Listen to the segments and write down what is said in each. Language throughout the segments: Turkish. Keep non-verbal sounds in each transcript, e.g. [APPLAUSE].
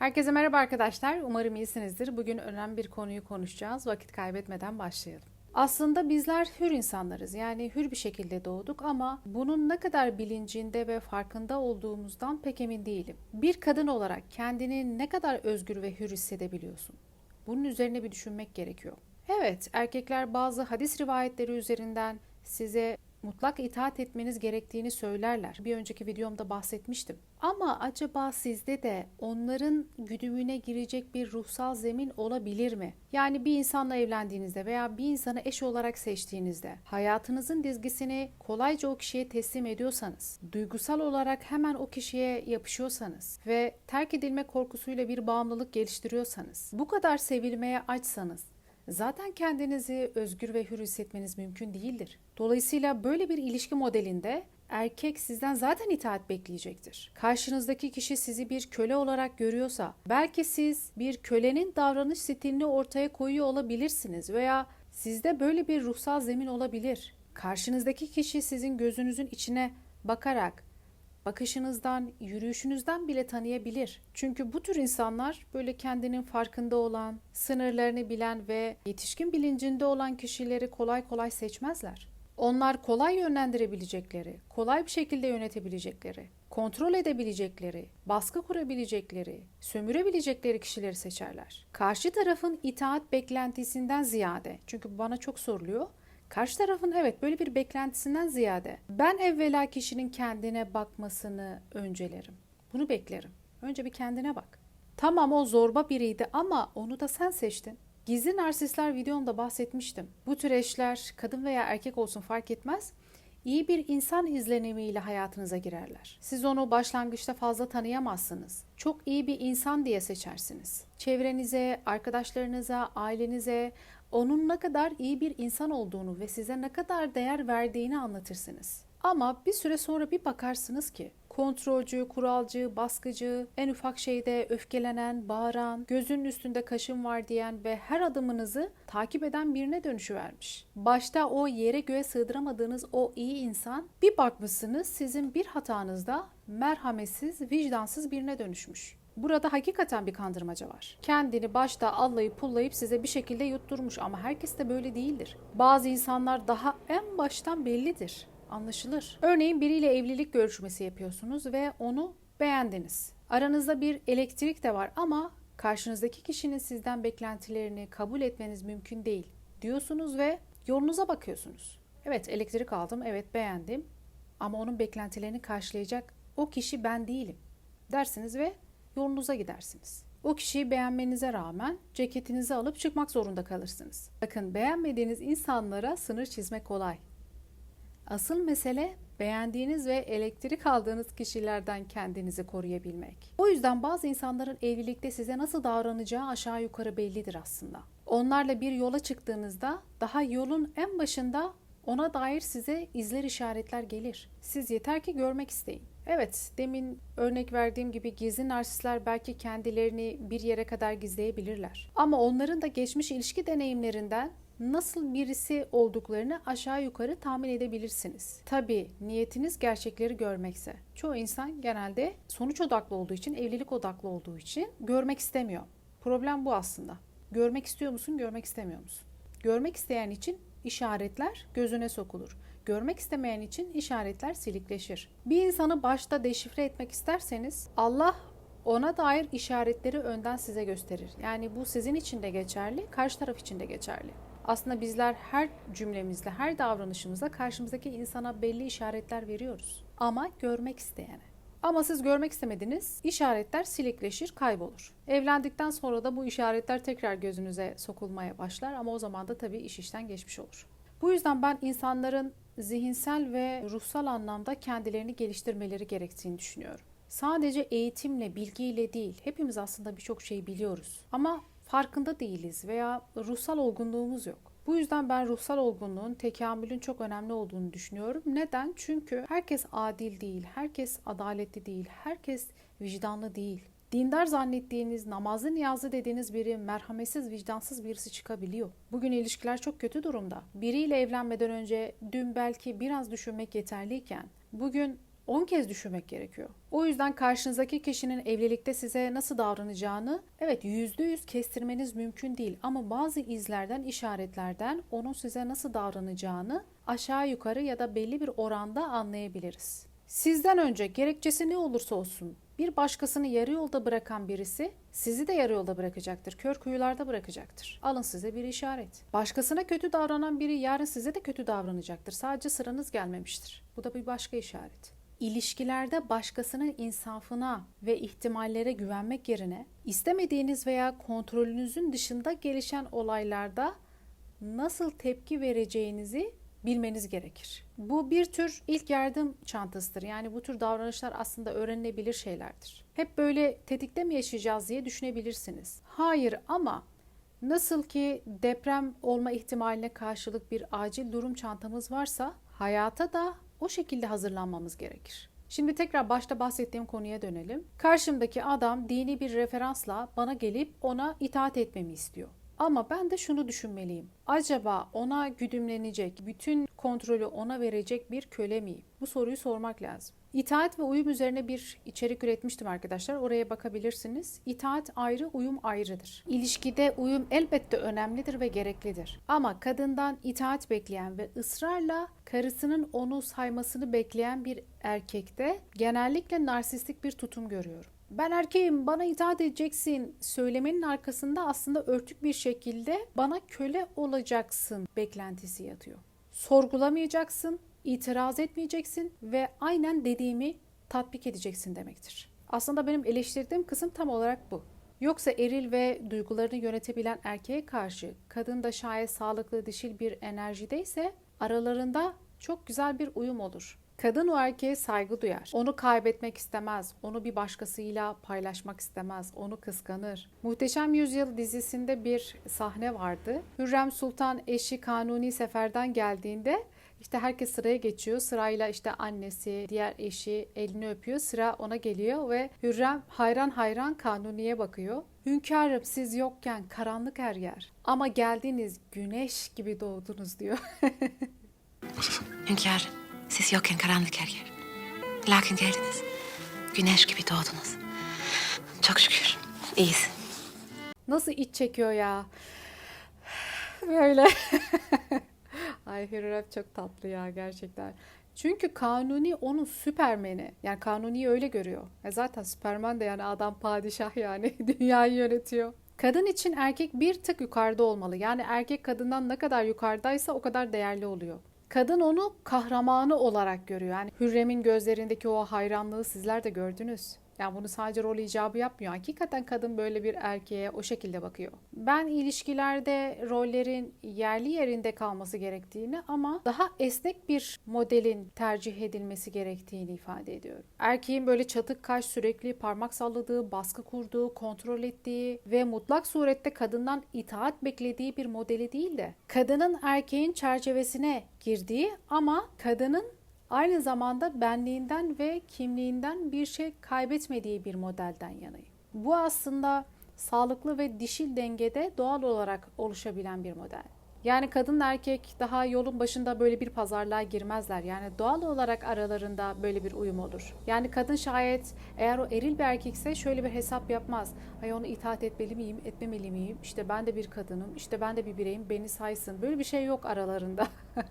Herkese merhaba arkadaşlar. Umarım iyisinizdir. Bugün önemli bir konuyu konuşacağız. Vakit kaybetmeden başlayalım. Aslında bizler hür insanlarız. Yani hür bir şekilde doğduk ama bunun ne kadar bilincinde ve farkında olduğumuzdan pek emin değilim. Bir kadın olarak kendini ne kadar özgür ve hür hissedebiliyorsun? Bunun üzerine bir düşünmek gerekiyor. Evet, erkekler bazı hadis rivayetleri üzerinden size mutlak itaat etmeniz gerektiğini söylerler. Bir önceki videomda bahsetmiştim. Ama acaba sizde de onların güdümüne girecek bir ruhsal zemin olabilir mi? Yani bir insanla evlendiğinizde veya bir insanı eş olarak seçtiğinizde hayatınızın dizgisini kolayca o kişiye teslim ediyorsanız, duygusal olarak hemen o kişiye yapışıyorsanız ve terk edilme korkusuyla bir bağımlılık geliştiriyorsanız, bu kadar sevilmeye açsanız zaten kendinizi özgür ve hür hissetmeniz mümkün değildir. Dolayısıyla böyle bir ilişki modelinde erkek sizden zaten itaat bekleyecektir. Karşınızdaki kişi sizi bir köle olarak görüyorsa, belki siz bir kölenin davranış stilini ortaya koyuyor olabilirsiniz veya sizde böyle bir ruhsal zemin olabilir. Karşınızdaki kişi sizin gözünüzün içine bakarak bakışınızdan, yürüyüşünüzden bile tanıyabilir. Çünkü bu tür insanlar böyle kendinin farkında olan, sınırlarını bilen ve yetişkin bilincinde olan kişileri kolay kolay seçmezler. Onlar kolay yönlendirebilecekleri, kolay bir şekilde yönetebilecekleri, kontrol edebilecekleri, baskı kurabilecekleri, sömürebilecekleri kişileri seçerler. Karşı tarafın itaat beklentisinden ziyade, çünkü bana çok soruluyor, Karşı tarafın evet böyle bir beklentisinden ziyade ben evvela kişinin kendine bakmasını öncelerim. Bunu beklerim. Önce bir kendine bak. Tamam o zorba biriydi ama onu da sen seçtin. Gizli narsistler videomda bahsetmiştim. Bu tür eşler kadın veya erkek olsun fark etmez iyi bir insan izlenimiyle hayatınıza girerler. Siz onu başlangıçta fazla tanıyamazsınız. Çok iyi bir insan diye seçersiniz. Çevrenize, arkadaşlarınıza, ailenize onun ne kadar iyi bir insan olduğunu ve size ne kadar değer verdiğini anlatırsınız. Ama bir süre sonra bir bakarsınız ki kontrolcü, kuralcı, baskıcı, en ufak şeyde öfkelenen, bağıran, gözünün üstünde kaşın var diyen ve her adımınızı takip eden birine dönüşüvermiş. Başta o yere göğe sığdıramadığınız o iyi insan bir bakmışsınız sizin bir hatanızda merhametsiz, vicdansız birine dönüşmüş. Burada hakikaten bir kandırmaca var. Kendini başta allayıp pullayıp size bir şekilde yutturmuş ama herkes de böyle değildir. Bazı insanlar daha en baştan bellidir anlaşılır. Örneğin biriyle evlilik görüşmesi yapıyorsunuz ve onu beğendiniz. Aranızda bir elektrik de var ama karşınızdaki kişinin sizden beklentilerini kabul etmeniz mümkün değil diyorsunuz ve yolunuza bakıyorsunuz. Evet elektrik aldım, evet beğendim ama onun beklentilerini karşılayacak o kişi ben değilim dersiniz ve yolunuza gidersiniz. O kişiyi beğenmenize rağmen ceketinizi alıp çıkmak zorunda kalırsınız. Bakın beğenmediğiniz insanlara sınır çizmek kolay. Asıl mesele beğendiğiniz ve elektrik aldığınız kişilerden kendinizi koruyabilmek. O yüzden bazı insanların evlilikte size nasıl davranacağı aşağı yukarı bellidir aslında. Onlarla bir yola çıktığınızda daha yolun en başında ona dair size izler işaretler gelir. Siz yeter ki görmek isteyin. Evet, demin örnek verdiğim gibi gizli narsistler belki kendilerini bir yere kadar gizleyebilirler. Ama onların da geçmiş ilişki deneyimlerinden nasıl birisi olduklarını aşağı yukarı tahmin edebilirsiniz. Tabi niyetiniz gerçekleri görmekse. Çoğu insan genelde sonuç odaklı olduğu için, evlilik odaklı olduğu için görmek istemiyor. Problem bu aslında. Görmek istiyor musun, görmek istemiyor musun? Görmek isteyen için işaretler gözüne sokulur. Görmek istemeyen için işaretler silikleşir. Bir insanı başta deşifre etmek isterseniz Allah ona dair işaretleri önden size gösterir. Yani bu sizin için de geçerli, karşı taraf için de geçerli. Aslında bizler her cümlemizle, her davranışımızda karşımızdaki insana belli işaretler veriyoruz. Ama görmek isteyene. Ama siz görmek istemediniz, işaretler silikleşir, kaybolur. Evlendikten sonra da bu işaretler tekrar gözünüze sokulmaya başlar ama o zaman da tabii iş işten geçmiş olur. Bu yüzden ben insanların zihinsel ve ruhsal anlamda kendilerini geliştirmeleri gerektiğini düşünüyorum. Sadece eğitimle, bilgiyle değil, hepimiz aslında birçok şey biliyoruz. Ama farkında değiliz veya ruhsal olgunluğumuz yok. Bu yüzden ben ruhsal olgunluğun, tekamülün çok önemli olduğunu düşünüyorum. Neden? Çünkü herkes adil değil, herkes adaletli değil, herkes vicdanlı değil. Dindar zannettiğiniz, namazlı niyazlı dediğiniz biri merhametsiz, vicdansız birisi çıkabiliyor. Bugün ilişkiler çok kötü durumda. Biriyle evlenmeden önce dün belki biraz düşünmek yeterliyken, bugün 10 kez düşünmek gerekiyor. O yüzden karşınızdaki kişinin evlilikte size nasıl davranacağını evet %100 kestirmeniz mümkün değil ama bazı izlerden, işaretlerden onun size nasıl davranacağını aşağı yukarı ya da belli bir oranda anlayabiliriz. Sizden önce gerekçesi ne olursa olsun bir başkasını yarı yolda bırakan birisi sizi de yarı yolda bırakacaktır. Kör kuyularda bırakacaktır. Alın size bir işaret. Başkasına kötü davranan biri yarın size de kötü davranacaktır. Sadece sıranız gelmemiştir. Bu da bir başka işaret. İlişkilerde başkasının insafına ve ihtimallere güvenmek yerine istemediğiniz veya kontrolünüzün dışında gelişen olaylarda nasıl tepki vereceğinizi bilmeniz gerekir. Bu bir tür ilk yardım çantasıdır. Yani bu tür davranışlar aslında öğrenilebilir şeylerdir. Hep böyle tetikte mi yaşayacağız diye düşünebilirsiniz. Hayır ama nasıl ki deprem olma ihtimaline karşılık bir acil durum çantamız varsa hayata da o şekilde hazırlanmamız gerekir. Şimdi tekrar başta bahsettiğim konuya dönelim. Karşımdaki adam dini bir referansla bana gelip ona itaat etmemi istiyor. Ama ben de şunu düşünmeliyim. Acaba ona güdümlenecek, bütün kontrolü ona verecek bir köle miyim? Bu soruyu sormak lazım. İtaat ve uyum üzerine bir içerik üretmiştim arkadaşlar. Oraya bakabilirsiniz. İtaat ayrı, uyum ayrıdır. İlişkide uyum elbette önemlidir ve gereklidir. Ama kadından itaat bekleyen ve ısrarla karısının onu saymasını bekleyen bir erkekte genellikle narsistik bir tutum görüyorum ben erkeğim bana itaat edeceksin söylemenin arkasında aslında örtük bir şekilde bana köle olacaksın beklentisi yatıyor. Sorgulamayacaksın, itiraz etmeyeceksin ve aynen dediğimi tatbik edeceksin demektir. Aslında benim eleştirdiğim kısım tam olarak bu. Yoksa eril ve duygularını yönetebilen erkeğe karşı kadın da şayet sağlıklı dişil bir enerjideyse aralarında çok güzel bir uyum olur. Kadın o erkeğe saygı duyar. Onu kaybetmek istemez. Onu bir başkasıyla paylaşmak istemez. Onu kıskanır. Muhteşem Yüzyıl dizisinde bir sahne vardı. Hürrem Sultan eşi Kanuni seferden geldiğinde işte herkes sıraya geçiyor. Sırayla işte annesi, diğer eşi elini öpüyor. Sıra ona geliyor ve Hürrem hayran hayran Kanuni'ye bakıyor. Hünkârım siz yokken karanlık her yer. Ama geldiniz güneş gibi doğdunuz diyor. [LAUGHS] Hünkârım, siz yokken karanlık her yer. Lakin geldiniz. Güneş gibi doğdunuz. Çok şükür. İyiyiz. Nasıl iç çekiyor ya. Böyle. [LAUGHS] Ay Hürrem çok tatlı ya gerçekten. Çünkü Kanuni onun süpermeni. Yani Kanuni'yi öyle görüyor. E zaten süpermen de yani adam padişah yani [LAUGHS] dünyayı yönetiyor. Kadın için erkek bir tık yukarıda olmalı. Yani erkek kadından ne kadar yukarıdaysa o kadar değerli oluyor. Kadın onu kahramanı olarak görüyor. Yani Hürrem'in gözlerindeki o hayranlığı sizler de gördünüz. Yani bunu sadece rol icabı yapmıyor. Hakikaten kadın böyle bir erkeğe o şekilde bakıyor. Ben ilişkilerde rollerin yerli yerinde kalması gerektiğini ama daha esnek bir modelin tercih edilmesi gerektiğini ifade ediyorum. Erkeğin böyle çatık kaş sürekli parmak salladığı, baskı kurduğu, kontrol ettiği ve mutlak surette kadından itaat beklediği bir modeli değil de kadının erkeğin çerçevesine girdiği ama kadının aynı zamanda benliğinden ve kimliğinden bir şey kaybetmediği bir modelden yanayım. Bu aslında sağlıklı ve dişil dengede doğal olarak oluşabilen bir model. Yani kadın erkek daha yolun başında böyle bir pazarlığa girmezler. Yani doğal olarak aralarında böyle bir uyum olur. Yani kadın şayet eğer o eril bir erkekse şöyle bir hesap yapmaz. Ay onu itaat etmeli miyim, etmemeli miyim? İşte ben de bir kadınım, işte ben de bir bireyim, beni saysın. Böyle bir şey yok aralarında. [LAUGHS]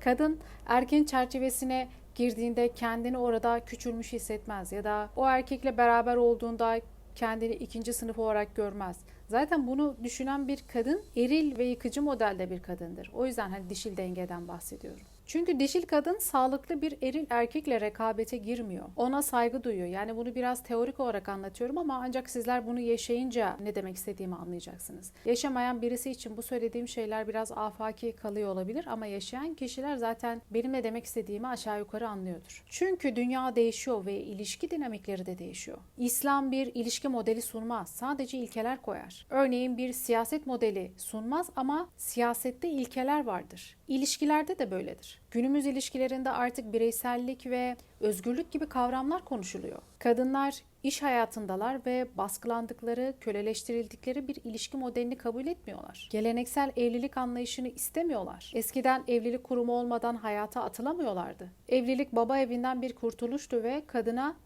kadın erkeğin çerçevesine girdiğinde kendini orada küçülmüş hissetmez ya da o erkekle beraber olduğunda kendini ikinci sınıf olarak görmez. Zaten bunu düşünen bir kadın eril ve yıkıcı modelde bir kadındır. O yüzden hani dişil dengeden bahsediyorum. Çünkü dişil kadın sağlıklı bir eril erkekle rekabete girmiyor. Ona saygı duyuyor. Yani bunu biraz teorik olarak anlatıyorum ama ancak sizler bunu yaşayınca ne demek istediğimi anlayacaksınız. Yaşamayan birisi için bu söylediğim şeyler biraz afaki kalıyor olabilir ama yaşayan kişiler zaten benim ne demek istediğimi aşağı yukarı anlıyordur. Çünkü dünya değişiyor ve ilişki dinamikleri de değişiyor. İslam bir ilişki modeli sunmaz. Sadece ilkeler koyar. Örneğin bir siyaset modeli sunmaz ama siyasette ilkeler vardır. İlişkilerde de böyledir. Günümüz ilişkilerinde artık bireysellik ve özgürlük gibi kavramlar konuşuluyor. Kadınlar iş hayatındalar ve baskılandıkları, köleleştirildikleri bir ilişki modelini kabul etmiyorlar. Geleneksel evlilik anlayışını istemiyorlar. Eskiden evlilik kurumu olmadan hayata atılamıyorlardı. Evlilik baba evinden bir kurtuluştu ve kadına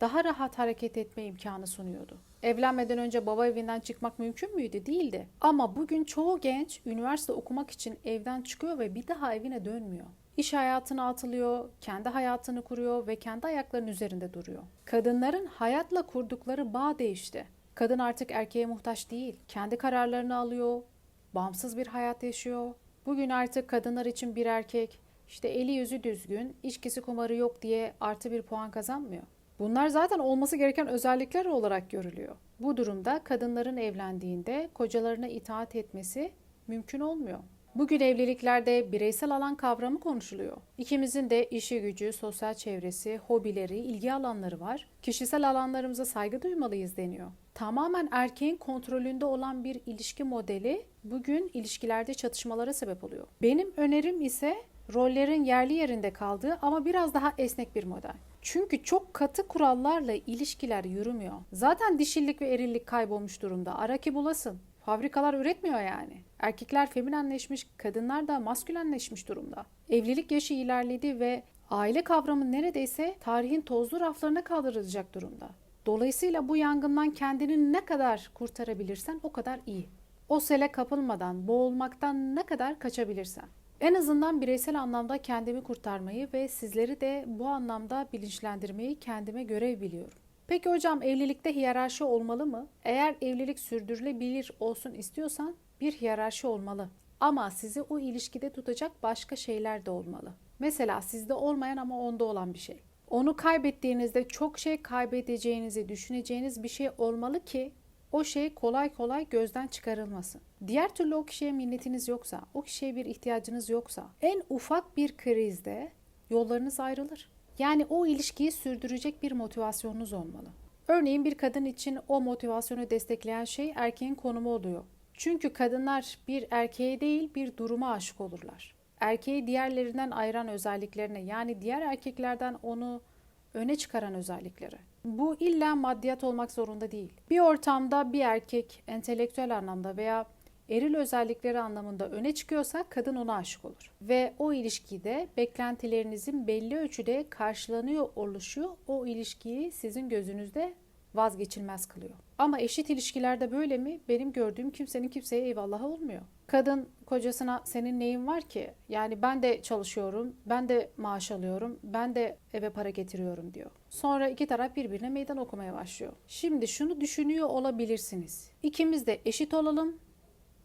daha rahat hareket etme imkanı sunuyordu. Evlenmeden önce baba evinden çıkmak mümkün müydü? Değildi. Ama bugün çoğu genç üniversite okumak için evden çıkıyor ve bir daha evine dönmüyor. İş hayatına atılıyor, kendi hayatını kuruyor ve kendi ayaklarının üzerinde duruyor. Kadınların hayatla kurdukları bağ değişti. Kadın artık erkeğe muhtaç değil. Kendi kararlarını alıyor, bağımsız bir hayat yaşıyor. Bugün artık kadınlar için bir erkek işte eli yüzü düzgün, içkisi kumarı yok diye artı bir puan kazanmıyor. Bunlar zaten olması gereken özellikler olarak görülüyor. Bu durumda kadınların evlendiğinde kocalarına itaat etmesi mümkün olmuyor. Bugün evliliklerde bireysel alan kavramı konuşuluyor. İkimizin de işi gücü, sosyal çevresi, hobileri, ilgi alanları var. Kişisel alanlarımıza saygı duymalıyız deniyor. Tamamen erkeğin kontrolünde olan bir ilişki modeli bugün ilişkilerde çatışmalara sebep oluyor. Benim önerim ise rollerin yerli yerinde kaldığı ama biraz daha esnek bir model. Çünkü çok katı kurallarla ilişkiler yürümüyor. Zaten dişillik ve erillik kaybolmuş durumda. Ara ki bulasın. Fabrikalar üretmiyor yani. Erkekler feminenleşmiş, kadınlar da maskülenleşmiş durumda. Evlilik yaşı ilerledi ve aile kavramı neredeyse tarihin tozlu raflarına kaldırılacak durumda. Dolayısıyla bu yangından kendini ne kadar kurtarabilirsen o kadar iyi. O sele kapılmadan, boğulmaktan ne kadar kaçabilirsen. En azından bireysel anlamda kendimi kurtarmayı ve sizleri de bu anlamda bilinçlendirmeyi kendime görev biliyorum. Peki hocam evlilikte hiyerarşi olmalı mı? Eğer evlilik sürdürülebilir olsun istiyorsan bir hiyerarşi olmalı. Ama sizi o ilişkide tutacak başka şeyler de olmalı. Mesela sizde olmayan ama onda olan bir şey. Onu kaybettiğinizde çok şey kaybedeceğinizi düşüneceğiniz bir şey olmalı ki o şey kolay kolay gözden çıkarılmasın. Diğer türlü o kişiye minnetiniz yoksa, o kişiye bir ihtiyacınız yoksa, en ufak bir krizde yollarınız ayrılır. Yani o ilişkiyi sürdürecek bir motivasyonunuz olmalı. Örneğin bir kadın için o motivasyonu destekleyen şey erkeğin konumu oluyor. Çünkü kadınlar bir erkeğe değil bir duruma aşık olurlar. Erkeği diğerlerinden ayıran özelliklerine yani diğer erkeklerden onu öne çıkaran özellikleri. Bu illa maddiyat olmak zorunda değil. Bir ortamda bir erkek entelektüel anlamda veya eril özellikleri anlamında öne çıkıyorsa kadın ona aşık olur. Ve o ilişkide beklentilerinizin belli ölçüde karşılanıyor oluşu o ilişkiyi sizin gözünüzde vazgeçilmez kılıyor. Ama eşit ilişkilerde böyle mi? Benim gördüğüm kimsenin kimseye eyvallahı olmuyor. Kadın kocasına senin neyin var ki? Yani ben de çalışıyorum, ben de maaş alıyorum, ben de eve para getiriyorum diyor. Sonra iki taraf birbirine meydan okumaya başlıyor. Şimdi şunu düşünüyor olabilirsiniz. İkimiz de eşit olalım,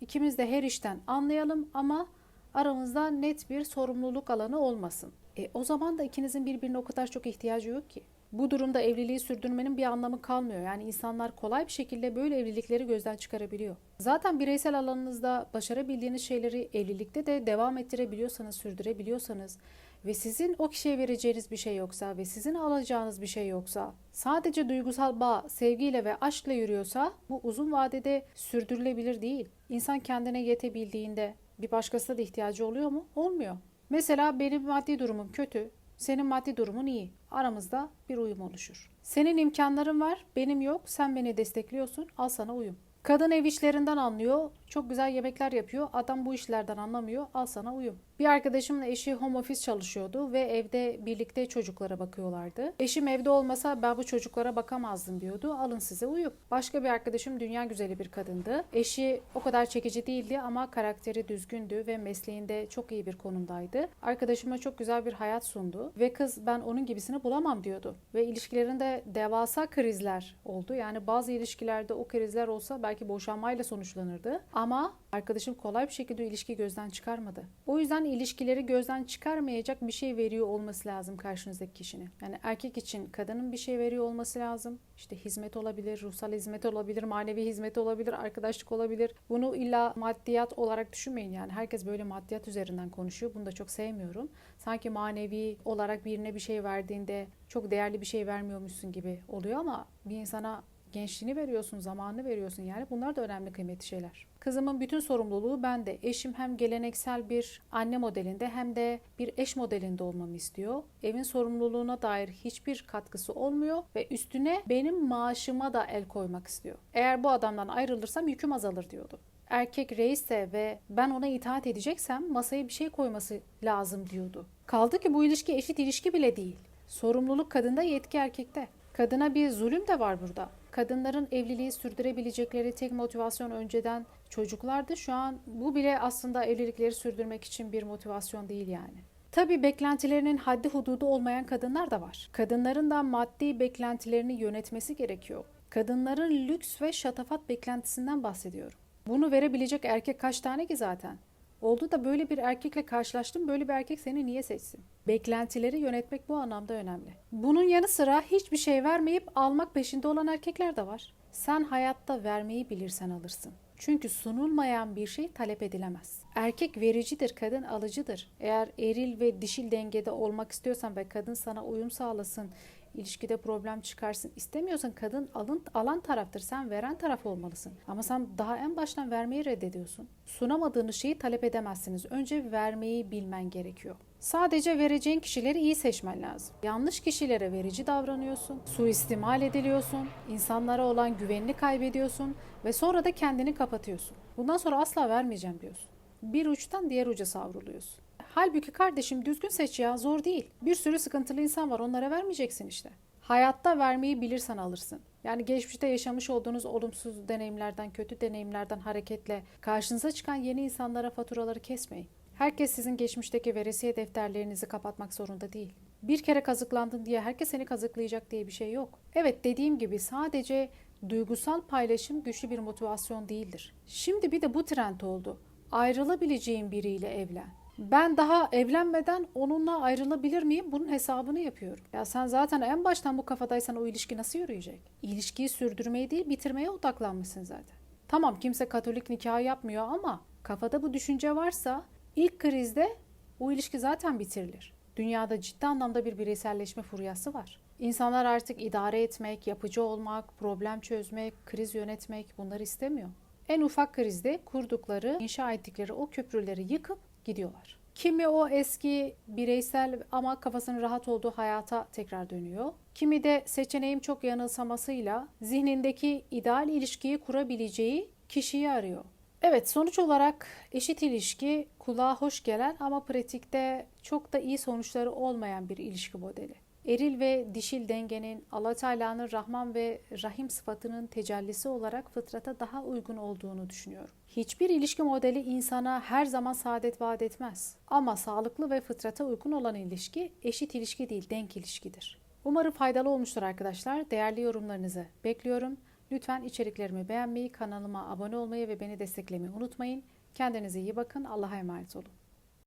ikimiz de her işten anlayalım ama aramızda net bir sorumluluk alanı olmasın. E, o zaman da ikinizin birbirine o kadar çok ihtiyacı yok ki. Bu durumda evliliği sürdürmenin bir anlamı kalmıyor. Yani insanlar kolay bir şekilde böyle evlilikleri gözden çıkarabiliyor. Zaten bireysel alanınızda başarabildiğiniz şeyleri evlilikte de devam ettirebiliyorsanız, sürdürebiliyorsanız ve sizin o kişiye vereceğiniz bir şey yoksa ve sizin alacağınız bir şey yoksa, sadece duygusal bağ, sevgiyle ve aşkla yürüyorsa bu uzun vadede sürdürülebilir değil. İnsan kendine yetebildiğinde bir başkasına da ihtiyacı oluyor mu? Olmuyor. Mesela benim maddi durumum kötü, senin maddi durumun iyi. Aramızda bir uyum oluşur. Senin imkanların var, benim yok. Sen beni destekliyorsun. Al sana uyum. Kadın ev işlerinden anlıyor. Çok güzel yemekler yapıyor. Adam bu işlerden anlamıyor. Al sana uyum. Bir arkadaşımla eşi home office çalışıyordu ve evde birlikte çocuklara bakıyorlardı. Eşim evde olmasa ben bu çocuklara bakamazdım diyordu. Alın size uyum. Başka bir arkadaşım dünya güzeli bir kadındı. Eşi o kadar çekici değildi ama karakteri düzgündü ve mesleğinde çok iyi bir konumdaydı. Arkadaşıma çok güzel bir hayat sundu ve kız ben onun gibisini bulamam diyordu. Ve ilişkilerinde devasa krizler oldu. Yani bazı ilişkilerde o krizler olsa belki boşanmayla sonuçlanırdı. Ama arkadaşım kolay bir şekilde ilişki gözden çıkarmadı. O yüzden ilişkileri gözden çıkarmayacak bir şey veriyor olması lazım karşınızdaki kişinin. Yani erkek için kadının bir şey veriyor olması lazım. İşte hizmet olabilir, ruhsal hizmet olabilir, manevi hizmet olabilir, arkadaşlık olabilir. Bunu illa maddiyat olarak düşünmeyin yani. Herkes böyle maddiyat üzerinden konuşuyor. Bunu da çok sevmiyorum. Sanki manevi olarak birine bir şey verdiğinde çok değerli bir şey vermiyormuşsun gibi oluyor ama bir insana Gençliğini veriyorsun, zamanını veriyorsun yani. Bunlar da önemli kıymetli şeyler. Kızımın bütün sorumluluğu bende. Eşim hem geleneksel bir anne modelinde hem de bir eş modelinde olmamı istiyor. Evin sorumluluğuna dair hiçbir katkısı olmuyor ve üstüne benim maaşıma da el koymak istiyor. Eğer bu adamdan ayrılırsam yüküm azalır diyordu. Erkek reisse ve ben ona itaat edeceksem masaya bir şey koyması lazım diyordu. Kaldı ki bu ilişki eşit ilişki bile değil. Sorumluluk kadında, yetki erkekte. Kadına bir zulüm de var burada. Kadınların evliliği sürdürebilecekleri tek motivasyon önceden çocuklardı. Şu an bu bile aslında evlilikleri sürdürmek için bir motivasyon değil yani. Tabii beklentilerinin haddi hududu olmayan kadınlar da var. Kadınların da maddi beklentilerini yönetmesi gerekiyor. Kadınların lüks ve şatafat beklentisinden bahsediyorum. Bunu verebilecek erkek kaç tane ki zaten? Oldu da böyle bir erkekle karşılaştım. Böyle bir erkek seni niye seçsin? Beklentileri yönetmek bu anlamda önemli. Bunun yanı sıra hiçbir şey vermeyip almak peşinde olan erkekler de var. Sen hayatta vermeyi bilirsen alırsın. Çünkü sunulmayan bir şey talep edilemez. Erkek vericidir, kadın alıcıdır. Eğer eril ve dişil dengede olmak istiyorsan ve kadın sana uyum sağlasın, ilişkide problem çıkarsın istemiyorsan kadın alın, alan taraftır. Sen veren taraf olmalısın. Ama sen daha en baştan vermeyi reddediyorsun. Sunamadığınız şeyi talep edemezsiniz. Önce vermeyi bilmen gerekiyor. Sadece vereceğin kişileri iyi seçmen lazım. Yanlış kişilere verici davranıyorsun, suistimal ediliyorsun, insanlara olan güvenini kaybediyorsun ve sonra da kendini kapatıyorsun. Bundan sonra asla vermeyeceğim diyorsun. Bir uçtan diğer uca savruluyorsun. Halbuki kardeşim düzgün seç ya zor değil. Bir sürü sıkıntılı insan var onlara vermeyeceksin işte. Hayatta vermeyi bilirsen alırsın. Yani geçmişte yaşamış olduğunuz olumsuz deneyimlerden, kötü deneyimlerden hareketle karşınıza çıkan yeni insanlara faturaları kesmeyin. Herkes sizin geçmişteki veresiye defterlerinizi kapatmak zorunda değil. Bir kere kazıklandın diye herkes seni kazıklayacak diye bir şey yok. Evet dediğim gibi sadece duygusal paylaşım güçlü bir motivasyon değildir. Şimdi bir de bu trend oldu. Ayrılabileceğin biriyle evlen. Ben daha evlenmeden onunla ayrılabilir miyim? Bunun hesabını yapıyorum. Ya sen zaten en baştan bu kafadaysan o ilişki nasıl yürüyecek? İlişkiyi sürdürmeye değil bitirmeye odaklanmışsın zaten. Tamam kimse katolik nikahı yapmıyor ama kafada bu düşünce varsa ilk krizde o ilişki zaten bitirilir. Dünyada ciddi anlamda bir bireyselleşme furyası var. İnsanlar artık idare etmek, yapıcı olmak, problem çözmek, kriz yönetmek bunları istemiyor. En ufak krizde kurdukları, inşa ettikleri o köprüleri yıkıp gidiyorlar. Kimi o eski bireysel ama kafasının rahat olduğu hayata tekrar dönüyor. Kimi de seçeneğim çok yanılsamasıyla zihnindeki ideal ilişkiyi kurabileceği kişiyi arıyor. Evet sonuç olarak eşit ilişki kulağa hoş gelen ama pratikte çok da iyi sonuçları olmayan bir ilişki modeli. Eril ve dişil dengenin Allah Teala'nın Rahman ve Rahim sıfatının tecellisi olarak fıtrata daha uygun olduğunu düşünüyorum. Hiçbir ilişki modeli insana her zaman saadet vaat etmez. Ama sağlıklı ve fıtrata uygun olan ilişki eşit ilişki değil, denk ilişkidir. Umarım faydalı olmuştur arkadaşlar. Değerli yorumlarınızı bekliyorum. Lütfen içeriklerimi beğenmeyi, kanalıma abone olmayı ve beni desteklemeyi unutmayın. Kendinize iyi bakın. Allah'a emanet olun.